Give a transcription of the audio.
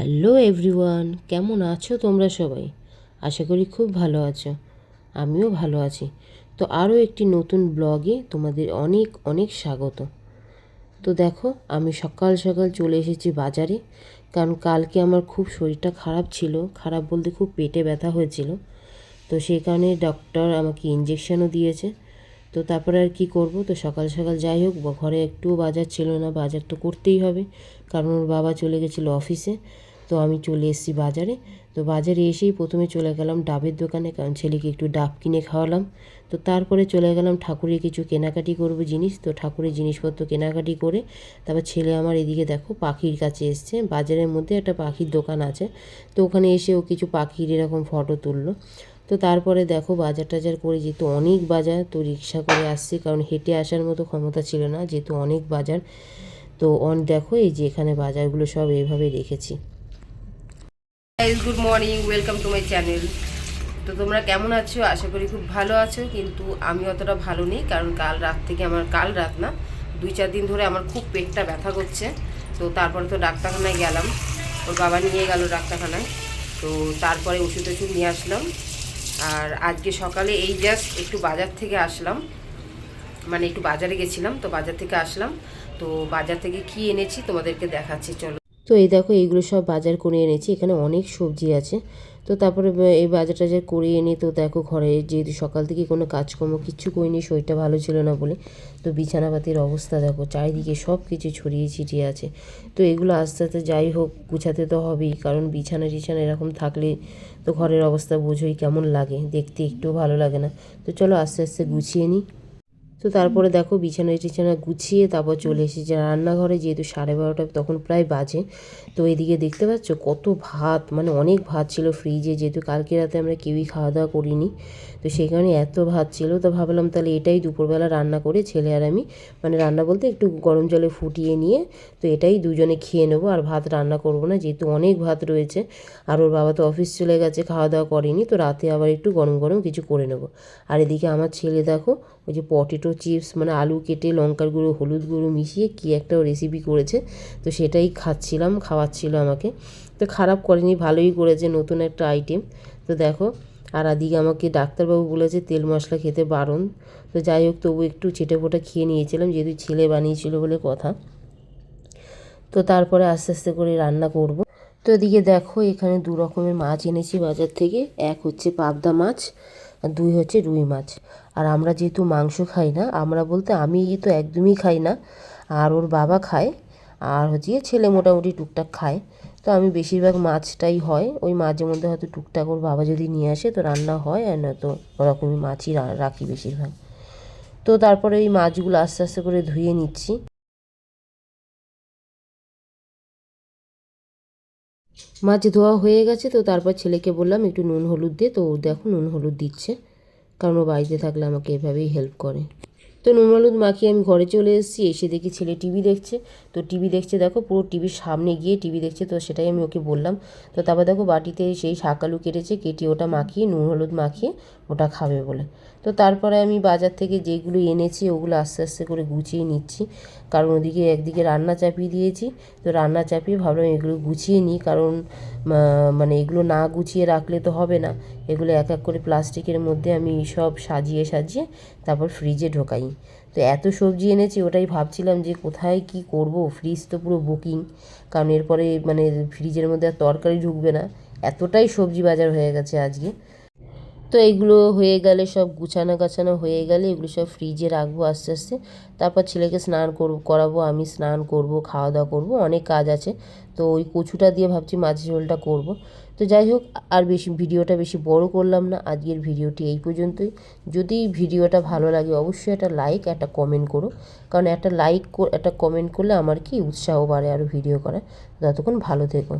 Hello everyone, কেমন আছো তোমরা সবাই? আশা করি খুব ভালো আছো। আমিও ভালো আছি। তো আরও একটি নতুন ব্লগে তোমাদের অনেক অনেক স্বাগত। তো দেখো, আমি সকাল সকাল চলে এসেছি বাজারে, কারণ কালকে আমার খুব শরীরটা খারাপ ছিল, খারাপ বলতে খুব পেটে ব্যথা হয়েছিল। তো সেই কারণে ডক্টর আমাকে ইঞ্জেকশনও দিয়েছে। তো তারপরে আর কি করব? তো সকাল সকাল যাই হোক ঘরে একটুও বাজার ছিল না, বাজার তো করতেই হবে, কারণ ওর বাবা চলে গেছিল অফিসে তো আমি চলে এসেছি বাজারে। তো বাজারে এসেই প্রথমে চলে গেলাম ডাবের দোকানে, কারণ ছেলেকে একটু ডাব কিনে খাওয়ালাম। তো তারপরে চলে গেলাম ঠাকুরের কিছু কেনাকাটি করব জিনিস। তো ঠাকুরের জিনিসপত্র কেনাকাটি করে তারপর ছেলে আমার এদিকে দেখো পাখির কাছে এসছে। বাজারের মধ্যে একটা পাখির দোকান আছে। তো ওখানে এসে ও কিছু পাখির এরকম ফটো তুললো। তো তারপরে দেখো বাজার টাজার করে যেহেতু অনেক বাজার, তো রিক্সা করে আসছি, কারণ হেঁটে আসার মতো ক্ষমতা ছিল না, যেহেতু অনেক বাজার। তো অন দেখো এই যে এখানে বাজারগুলো সব এইভাবে রেখেছি। Good morning welcome to my channel তো তোমরা কেমন আছো? আশা করি খুব ভালো আছো, কিন্তু আমি অতটা ভালো নেই, কারণ কাল রাত থেকে আমার কাল রাত না, দুই চার দিন ধরে আমার খুব পেটটা ব্যথা করছে। তো তারপরে তো ডাক্তারখানায় গেলাম। ওর বাবা নিয়ে গেল ডাক্তারখানায়। তো তারপরে ওষুধ ওষুধ নিয়ে আসলাম। আর আজকে সকালে এই জাস্ট একটু বাজার থেকে আসলাম। মানে একটু বাজারে গেছিলাম, তো বাজার থেকে আসলাম। তো বাজার থেকে কি এনেছি তোমাদেরকে দেখাচ্ছি, চলো। তো এই দেখো, এইগুলো সব বাজার করে এনেছি। এখানে অনেক সবজি আছে। তো তারপরে এই বাজার টাজার করে এনে তো দেখো ঘরে যেহেতু সকাল থেকে কোনো কাজকর্ম কিচ্ছু করিনি, শরীরটা ভালো ছিল না বলে। তো বিছানাপাতির অবস্থা দেখো, চারিদিকে সব কিছু ছড়িয়ে ছিটিয়ে আছে। তো এগুলো আস্তে আস্তে যাই হোক, গুছাতে তো হবেই। কারণ বিছানা টিছানা এরকম থাকলে তো ঘরের অবস্থা বোঝোই কেমন লাগে। দেখতে একটুও ভালো লাগে না। তো চলো আস্তে আস্তে গুছিয়ে নিই। তো তারপরে দেখো বিছানা টিছানা গুছিয়ে তারপর চলে এসেছি। রান্নাঘরে যেহেতু সাড়ে বারোটা, তখন প্রায় বাজে। তো এদিকে দেখতে পাচ্ছ কত ভাত মানে অনেক ভাত ছিল ফ্রিজে যেহেতু কালকে রাতে আমরা কেউই খাওয়া দাওয়া করিনি। তো সেই কারণে এত ভাত ছিল, তো ভাবলাম তাহলে এটাই দুপুরবেলা রান্না করে ছেলে আর আমি মানে রান্না বলতে একটু গরম জলে ফুটিয়ে নিয়ে, তো এটাই দুজনে খেয়ে নেব আর ভাত রান্না করব না, যেহেতু অনেক ভাত রয়েছে। আর ওর বাবা তো অফিস চলে গেছে খাওয়া দাওয়া করেনি, তো রাতে আবার একটু গরম গরম কিছু করে নেব। আর এদিকে আমার ছেলে দেখো ওই যে পটেটো চিপস মানে আলু কেটে লঙ্কার গুঁড়ো, হলুদ গুঁড়ো মিশিয়ে কী একটা রেসিপি করেছে। তো সেটাই খাচ্ছিলাম, খাওয়াচ্ছিল আমাকে। তো খারাপ করেনি, ভালোই করেছে, নতুন একটা আইটেম তো দেখো, আর আদিকে আমাকে ডাক্তারবাবু বলেছে তেল মশলা খেতে বারণ। তো যাই হোক, তবু একটু চেটে ফোটা খেয়ে নিয়েছিলাম, যেহেতু ছেলে বানিয়েছিল বলে কথা। তো তারপরে আস্তে আস্তে করে রান্না করব। তো এদিকে দেখো, এখানে দু রকমের মাছ এনেছি বাজার থেকে। এক হচ্ছে পাবদা মাছ আর দুই হচ্ছে রুই মাছ। আর আমরা যেহেতু মাংস খাই না, আমরা বলতে আমি তো একদমই খাই না। আর ওর বাবা খায়, আর হচ্ছে ছেলে মোটামুটি টুকটাক খায়। তো আমি বেশিরভাগ মাছটাই হয়, ওই মাঝে মধ্যে হয়তো টুকটাক ওর বাবা যদি নিয়ে আসে তো রান্না হয়, আর নয়তো ওরকমই মাছই রাখি বেশিরভাগ। তো তারপরে ওই মাছগুলো আস্তে আস্তে করে ধুয়ে নিচ্ছি। মাছ ধোয়া হয়ে গেছে তো তারপর ছেলেকে বললাম একটু নুন হলুদ দিয়ে তো দেখো নুন হলুদ দিচ্ছে। কারণ ও বাড়িতে থাকলে আমাকে এভাবেই হেল্প করে। তো নুন হলুদ মাখিয়ে আমি ঘরে চলে এসেছি, এসে দেখি ছেলে টিভি দেখছে। তো টিভি দেখছে, দেখো পুরো টিভির সামনে গিয়ে টিভি দেখছে, তো সেটাই আমি ওকে বললাম। তো তারপর দেখো বাটিতে সেই শাক আলু কেটেছে, কেটে ওটা মাখিয়ে নুন হলুদ মাখিয়ে ওটা খাবে বলে। তো তারপরে আমি বাজার থেকে যেগুলো এনেছি, ওগুলো আস্তে আস্তে করে গুছিয়ে নিচ্ছি। কারণ ওদিকে একদিকে রান্না চাপিয়ে দিয়েছি, তো রান্না চাপিয়ে ভাবলাম এগুলো গুছিয়ে নিই, কারণ মানে এগুলো না গুছিয়ে রাখলে তো হবে না। এগুলো এক এক করে প্লাস্টিকের মধ্যে আমি সব সাজিয়ে সাজিয়ে তারপর ফ্রিজে ঢোকাই। তো এত সবজি এনেছি, ওটাই ভাবছিলাম যে কোথায় কি করব? ফ্রিজ তো পুরো বুকিং কারণ এরপরে মানে ফ্রিজের মধ্যে আর তরকারি ঢুকবে না। এতটাই সবজি বাজার হয়ে গেছে আজকে। তো এইগুলো হয়ে গেলে, সব গুছানো গাছানো হয়ে গেলে এগুলো সব ফ্রিজে রাখব আস্তে আস্তে। তারপর ছেলেকে স্নান করব, করাবো, আমি স্নান করব খাওয়া দাওয়া করব, অনেক কাজ আছে। তো ওই কচুটা দিয়ে ভাবছি মাছ ঝোলটা করব। তো যাই হোক, আর বেশি ভিডিওটা বেশি বড় করলাম না, আজকের ভিডিওটি এই পর্যন্তই। যদি ভিডিওটা ভালো লাগে অবশ্যই একটা লাইক একটা কমেন্ট করো। কারণ একটা লাইক একটা কমেন্ট করলে আমার কি উৎসাহ বাড়ে আরও ভিডিও করার। ততক্ষণ ভালো থেকো।